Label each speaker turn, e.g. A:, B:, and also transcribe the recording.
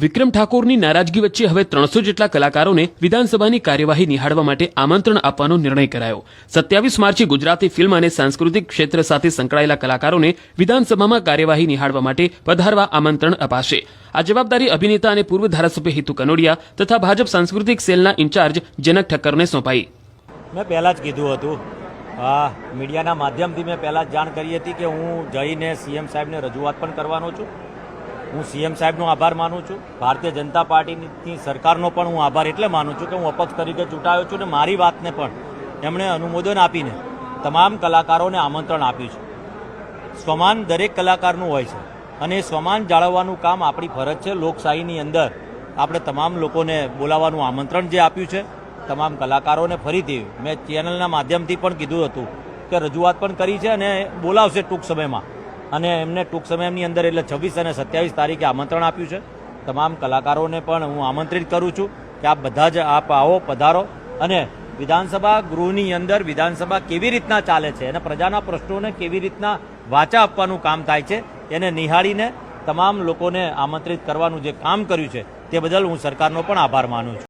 A: વિક્રમ ઠાકોરની નારાજગી વચ્ચે હવે ત્રણસો જેટલા કલાકારોને વિધાનસભાની કાર્યવાહી નિહાળવા માટે આમંત્રણ આપવાનો નિર્ણય કરાયો. સત્યાવીસ માર્ચે ગુજરાતી ફિલ્મ અને સાંસ્કૃતિક ક્ષેત્ર સાથે સંકળાયેલા કલાકારોને વિધાનસભામાં કાર્યવાહી નિહાળવા માટે પધારવા આમંત્રણ અપાશે. આ જવાબદારી અભિનેતા અને પૂર્વ ધારાસભ્ય હિતુ કનોડિયા તથા ભાજપ સાંસ્કૃતિક સેલના ઇન્ચાર્જ જનક ઠક્કરને સોંપાઈ.
B: મેં પહેલાં જ કીધું હતું. હા મીડિયાના માધ્યમથી મેં પહેલાં જ જાણ કરી હતી કે હું જઈને સીએમ સાહેબને રજૂઆત પણ કરવાનો છું. હું સીએમ સાહેબનો આભાર માનું છું. ભારતીય જનતા પાર્ટીની સરકારનો પણ હું આભાર એટલે માનું છું કે હું અપક્ષ તરીકે ચૂંટાયો છું અને મારી વાતને પણ એમણે અનુમોદન આપીને તમામ કલાકારોને આમંત્રણ આપ્યું છે. સ્વમાન દરેક કલાકારનું હોય છે અને એ સ્વમાન જાળવવાનું કામ આપણી ફરજ છે. લોકશાહીની અંદર આપણે તમામ લોકોને બોલાવવાનું આમંત્રણ જે આપ્યું છે, તમામ કલાકારોને ફરીથી મેં ચેનલના માધ્યમથી પણ કીધું હતું કે રજૂઆત પણ કરી છે અને બોલાવશે ટૂંક સમયમાં. અને એમને ટૂંક સમયની અંદર, એટલે છવ્વીસ અને સત્યાવીસ તારીખે આમંત્રણ આપ્યું છે. તમામ કલાકારોને પણ હું આમંત્રિત કરું છું કે આપ બધા જ આપ આવો, પધારો. અને વિધાનસભા ગૃહની અંદર વિધાનસભા કેવી રીતના ચાલે છે અને પ્રજાના પ્રશ્નોને કેવી રીતના વાચા આપવાનું કામ થાય છે, એને નિહાળીને તમામ લોકોને આમંત્રિત કરવાનું જે કામ કર્યું છે, તે બદલ હું સરકારનો પણ આભાર માનું છું.